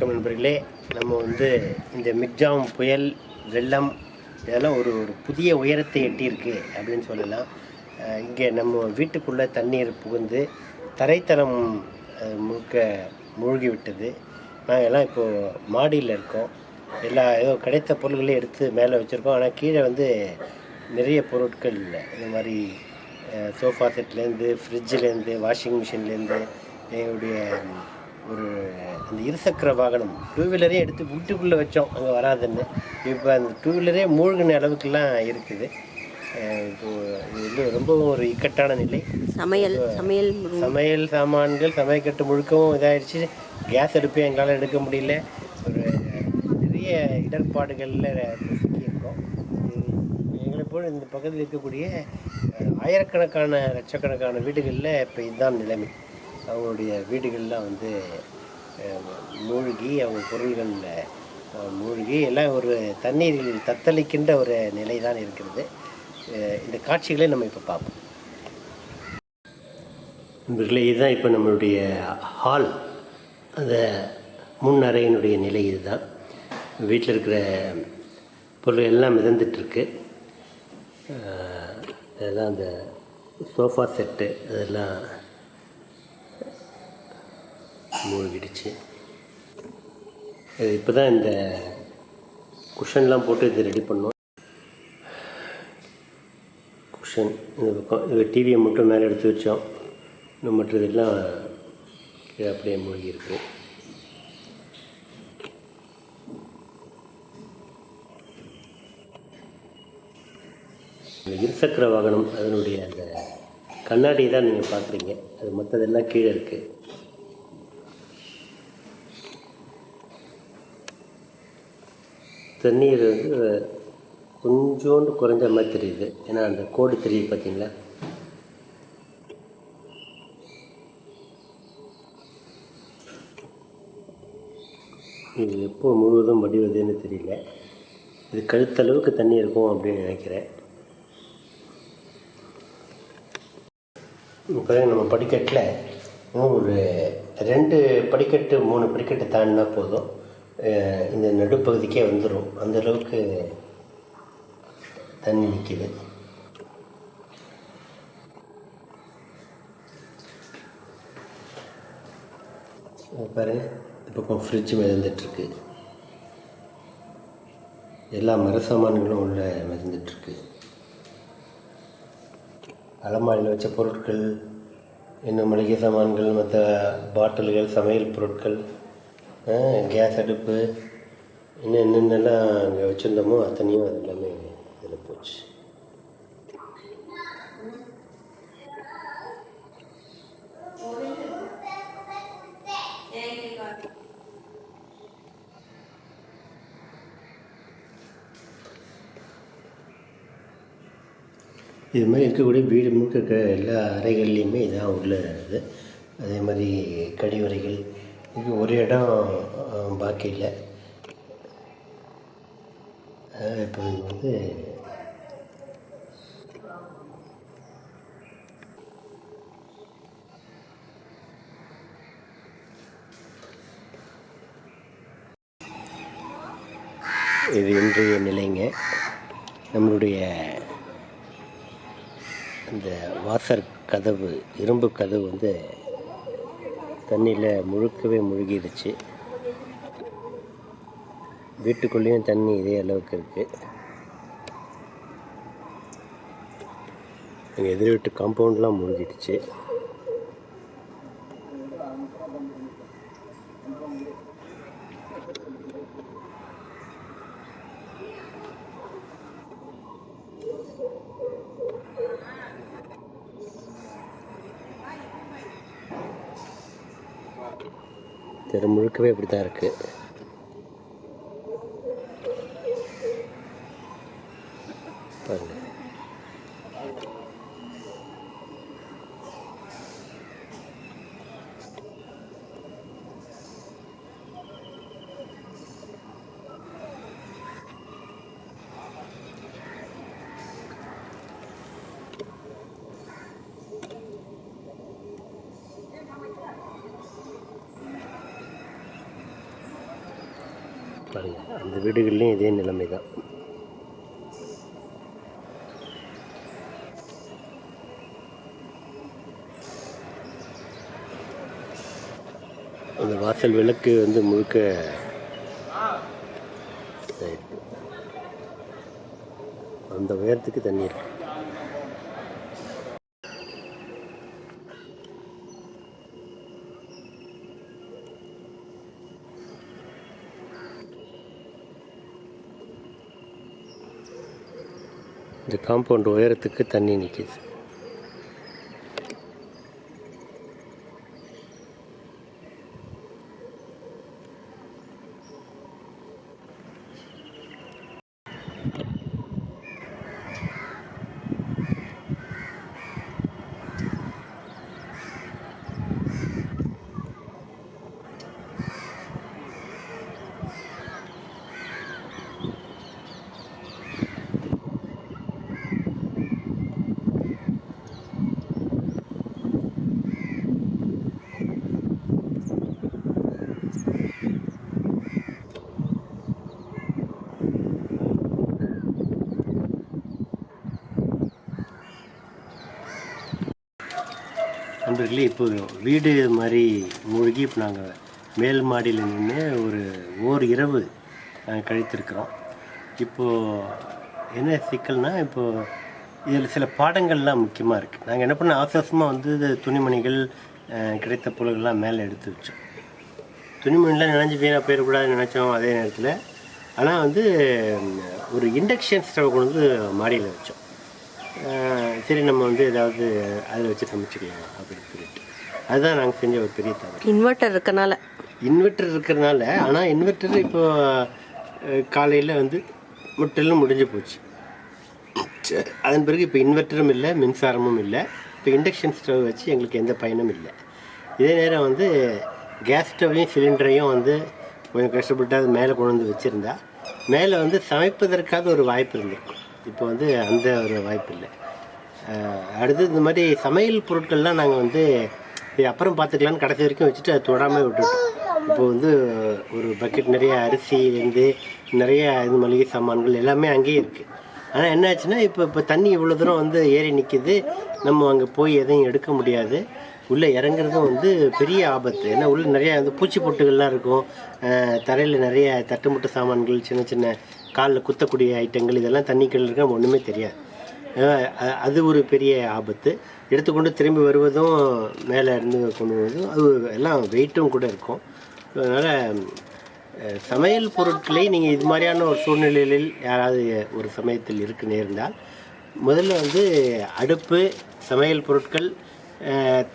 வணக்கம் நண்பர்களே. நம்ம வந்து இந்த மிக்ஜாம் புயல் வெள்ளம் இதெல்லாம் ஒரு ஒரு புதிய உயரத்தை எட்டியிருக்கு அப்படின்னு சொல்லலாம். இங்கே நம்ம வீட்டுக்குள்ளே தண்ணீர் புகுந்து தரைத்தளம் முழுக்க மூழ்கி விட்டது நாங்கள் எல்லாம் இப்போது மாடியில் இருக்கோம். எல்லா ஏதோ கிடைத்த பொருள்களையும் எடுத்து மேலே வச்சுருக்கோம். ஆனால் கீழே வந்து நிறைய பொருட்கள் இல்லை இந்த மாதிரி சோஃபா செட்லேருந்து ஃப்ரிட்ஜிலேருந்து வாஷிங் மிஷின்லேருந்து எங்களுடைய ஒரு அந்த இருசக்கர வாகனம் டூ வீலரே எடுத்து வீட்டுக்குள்ளே வச்சோம். அங்கே வராதுன்னு. இப்போ அந்த டூ வீலரே மூழ்கின அளவுக்குலாம் இருக்குது. இது வந்து ரொம்பவும் ஒரு இக்கட்டான நிலை. சமையல் சமையல். சமையல் சாமான்கள் சமையக்கட்டு முழுக்கவும் இதாகிடுச்சு கேஸ் அடுப்பு எங்களால் எடுக்க முடியல. ஒரு நிறைய இடர்பாடுகளில் சிக்கியிருக்கோம். எங்களை போல் இந்த பக்கத்தில் இருக்கக்கூடிய ஆயிரக்கணக்கான லட்சக்கணக்கான வீடுகளில் இப்போ இதுதான் நிலைமை. அவங்களுடைய வீடுகள்லாம் வந்து மூழ்கி அவங்க பொருள்களில் மூழ்கி எல்லாம் ஒரு தண்ணீரில் தத்தளிக்கின்ற ஒரு நிலை தான் இருக்கிறது இந்த காட்சிகளை நம்ம இப்போ பார்ப்போம். நண்பர்களே இதுதான் இப்போ நம்மளுடைய ஹால். அந்த முன் அறையினுடைய நிலை இதுதான். வீட்டில் இருக்கிற பொருள் எல்லாம் மிதந்துட்டுருக்கு. அதெல்லாம் அந்த சோஃபா செட்டு அதெல்லாம் மூழ்கிடுச்சு. இப்போ தான் இந்த குஷன்லாம் போட்டு இது ரெடி பண்ணோம். குஷன் இந்த பக்கம் இது டிவியை மட்டும் மேலே எடுத்து வச்சோம். இன்னும் மற்றதெல்லாம் கீழே அப்படியே மூழ்கி இருக்கு இந்த இருசக்கர வாகனம் அதனுடைய அந்த கண்ணாடி தான் நீங்கள் பார்க்குறீங்க. அது மற்றதெல்லாம் கீழே இருக்குது தண்ணீர் வந்து கொஞ்சோண்டு குறைஞ்ச மாதிரி தெரியுது. ஏன்னா அந்த கோடு தெரியுது பார்த்தீங்களா இது எப்போ முழுவதும் வடிவதுன்னு தெரியல. இது கழுத்தளவுக்கு தண்ணி இருக்கும் அப்படின்னு நினைக்கிறேன். இப்போ நம்ம படிக்கட்டில் ஒரு ரெண்டு படிக்கட்டு மூணு படிக்கட்டு தாண்டினா போதும். இந்த நடுப்பகுதிக்கே வந்துடும் அந்தளவுக்கு தண்ணி நிற்கிது பாருங்க இந்த பக்கம் ஃப்ரிட்ஜ் மிதந்துட்டுருக்கு. எல்லா மர சாமான்களும் உள்ள மிதந்துட்டுருக்கு. அலமாரியில் வச்ச பொருட்கள் இன்னும் மளிகை சாமான்கள் மற்ற பாட்டில்கள் சமையல் பொருட்கள் கேஸ் அடுப்பு இன்னும் என்னென்னலாம் அங்கே வச்சுருந்தோமோ அத்தனையும் அது எல்லாமே இதில் போச்சு. இது மாதிரி இருக்கக்கூடிய வீடு முழுக்க இருக்கிற எல்லா அறைகள்லையுமே இதான் உள்ள இது அதே மாதிரி கழிவறைகள் இது ஒரு இடம் பாக்கி இல்லை. இப்போ இது வந்து இது இன்றைய நிலைங்க. நம்மளுடைய இந்த வாசர் கதவு இரும்பு கதவு வந்து தண்ணியில் முழுக்கவே முழுகிடுச்சு வீட்டுக்குள்ளேயும் தண்ணி இதே அளவுக்கு இருக்குது எங்கள் எதிர் வீட்டு காம்பவுண்ட்லாம் முழுகிடுச்சு. தெரு முழுக்கவே இப்படி தான் இருக்குது பாருங்கள் பாருங்கள் அந்த வீடுகள்லேயும் இதே நிலைமை தான் அந்த வாசல் விளக்கு வந்து முழுக்க இதாயிருக்கு. அந்த உயரத்துக்கு தண்ணி இருக்கு இந்த காம்பவுண்ட் உயரத்துக்கு தண்ணி நிற்கிது நண்பர்களே இப்போ வீடு மாதிரி மூழ்கி இப்போ நாங்கள் மேல் மாடியில் நின்று ஒரு ஓர் இரவு நாங்கள் கழித்திருக்கிறோம். இப்போது என்ன சிக்கல்னால் இப்போது இதில் சில பாடங்கள்லாம் முக்கியமாக இருக்குது நாங்கள் என்ன பண்ண அவசரமாக வந்து இது துணிமணிகள் கிடைத்த பொருள்கள்லாம் மேலே எடுத்து வச்சோம். துணிமணிலாம் நினைஞ்சு வீணாக போயிடக்கூடாதுன்னு நினச்சோம் அதே நேரத்தில். ஆனால் வந்து ஒரு இண்டக்ஷன் ஸ்டவ் கொண்டு வந்து மாடியில் வச்சோம். சரி நம்ம வந்து ஏதாவது அதில் வச்சு சமைச்சிக்கலாம் அப்படின்னு சொல்லிட்டு. அதுதான் நாங்கள் செஞ்ச ஒரு பெரிய தவறு. இன்வெர்ட்டர் இருக்கனால. இன்வெர்ட்டர் இருக்கிறனால ஆனால் இன்வெர்ட்டர் இப்போ காலையில் வந்து முற்றிலும் முடிஞ்சு போச்சு. அதன் பிறகு இப்போ இன்வெர்ட்டரும் இல்லை மின்சாரமும் இல்லை. இப்போ இண்டக்ஷன் ஸ்டவ் வச்சு எங்களுக்கு எந்த பயனும் இல்லை. இதே நேரம் வந்து கேஸ் ஸ்டவ்லையும் சிலிண்டரையும் வந்து கொஞ்சம் கஷ்டப்பட்டு அது மேலே கொண்டு வந்து வச்சுருந்தா மேலே வந்து சமைப்பதற்காக ஒரு வாய்ப்பு இருந்திருக்கும். இப்போ வந்து அந்த ஒரு வாய்ப்பு இல்லை அடுத்து இந்த மாதிரி சமையல் பொருட்கள்லாம் நாங்கள் வந்து அப்புறம் பார்த்துக்கலான்னு கடைசி வரைக்கும் வச்சுட்டு அதை தொடாமல் விட்டுட்டோம். இப்போ வந்து ஒரு பக்கெட் நிறைய அரிசி நிறைய இது மளிகை சாமான்கள் எல்லாமே அங்கேயே இருக்குது ஆனால் என்ன ஆச்சுன்னா இப்போ இப்போ தண்ணி இவ்வளோ தூரம் வந்து ஏறி நிற்கிது நம்ம அங்கே போய் எதையும் எடுக்க முடியாது. உள்ளே இறங்குறதும் வந்து பெரிய ஆபத்து. ஏன்னா உள்ளே நிறையா வந்து பூச்சி பொட்டுகள்லாம் இருக்கும் தரையில் நிறைய தட்டுமுட்டு சாமான்கள் சின்ன சின்ன காலில் குத்தக்கூடிய ஐட்டங்கள் இதெல்லாம் தண்ணிக்குள்ள இருக்க ஒன்றுமே தெரியாது. அது ஒரு பெரிய ஆபத்து. எடுத்துக்கொண்டு திரும்பி வருவதும் மேலே இருந்து கொண்டு வருவதும் அது எல்லாம் வெயிட்டும் கூட இருக்கும். அதனால் சமையல் பொருட்களை நீங்கள் இது மாதிரியான ஒரு சூழ்நிலையில் யாராவது ஒரு சமயத்தில் இருக்கு நேர்ந்தால் முதல்ல வந்து அடுப்பு சமையல் பொருட்கள்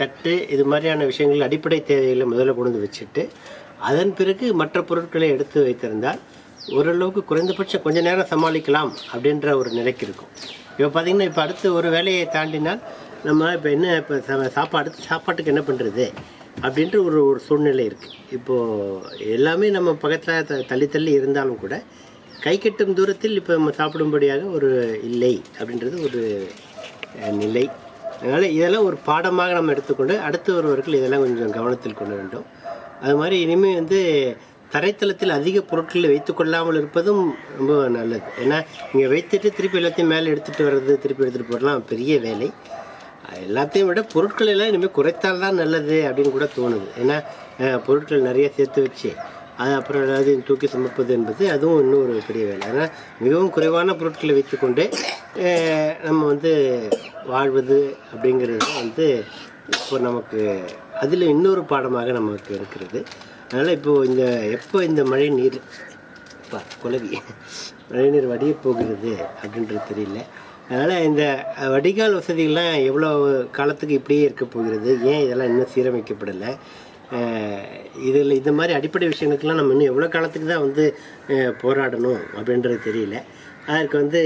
தட்டு இது மாதிரியான விஷயங்கள் அடிப்படை தேவைகளை முதல்ல கொண்டு வந்து வச்சுட்டு அதன் பிறகு மற்ற பொருட்களை எடுத்து வைத்திருந்தால் ஓரளவுக்கு குறைந்தபட்சம் கொஞ்ச நேரம் சமாளிக்கலாம் அப்படின்ற ஒரு நிலைக்கு இருக்கும். இப்போ பார்த்தீங்கன்னா இப்போ அடுத்து ஒரு வேலையை தாண்டினால் நம்ம இப்போ என்ன இப்போ சாப்பாடு சாப்பாட்டுக்கு என்ன பண்ணுறது அப்படின்ற ஒரு ஒரு சூழ்நிலை இருக்குது இப்போது எல்லாமே நம்ம பக்கத்தில் த தள்ளி தள்ளி இருந்தாலும் கூட கை கட்டும் தூரத்தில் இப்போ நம்ம சாப்பிடும்படியாக ஒரு இல்லை அப்படின்றது ஒரு நிலை. அதனால் இதெல்லாம் ஒரு பாடமாக நம்ம எடுத்துக்கொண்டு அடுத்து ஒருவர்கள் இதெல்லாம் கொஞ்சம் கவனத்தில் கொள்ள வேண்டும். அது மாதிரி இனிமேல் வந்து தரைத்தளத்தில் அதிக பொருட்களை வைத்துக்கொள்ளாமல் இருப்பதும் ரொம்ப நல்லது. ஏன்னா இங்கே வைத்துட்டு திருப்பி எல்லாத்தையும் மேலே எடுத்துகிட்டு வர்றது திருப்பி எடுத்துகிட்டு போடலாம் பெரிய வேலை. எல்லாத்தையும் விட பொருட்கள் எல்லாம் இனிமேல் குறைத்தால் தான் நல்லது அப்படின்னு கூட தோணுது. ஏன்னா பொருட்கள் நிறைய சேர்த்து வச்சு அது அப்புறம் ஏதாவது தூக்கி சுமப்பது என்பது அதுவும் இன்னும் ஒரு பெரிய வேலை. ஏன்னா மிகவும் குறைவான பொருட்களை வைத்துக்கொண்டு நம்ம வந்து வாழ்வது அப்படிங்கிறது வந்து இப்போ நமக்கு அதில் இன்னொரு பாடமாக நமக்கு இருக்கிறது. அதனால் இப்போது இந்த எப்போ இந்த மழை நீர் பா குலவி மழைநீர் வடிய போகிறது அப்படின்றது தெரியல. அதனால் இந்த வடிகால் வசதிகள்லாம் எவ்வளோ காலத்துக்கு இப்படியே இருக்க போகிறது? ஏன் இதெல்லாம் இன்னும் சீரமைக்கப்படலை? இதில் இந்த மாதிரி அடிப்படை விஷயங்களுக்கெல்லாம் நம்ம இன்னும் எவ்வளோ காலத்துக்கு தான் வந்து போராடணும் அப்படின்றது தெரியல. அதற்கு வந்து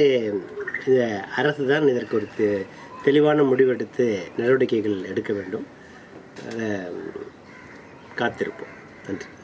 இந்த அரசு தான் இதற்கு ஒரு தெ- தெளிவான முடிவெடுத்து நடவடிக்கைகள் எடுக்க வேண்டும். அதை காத்திருப்போம். நன்றி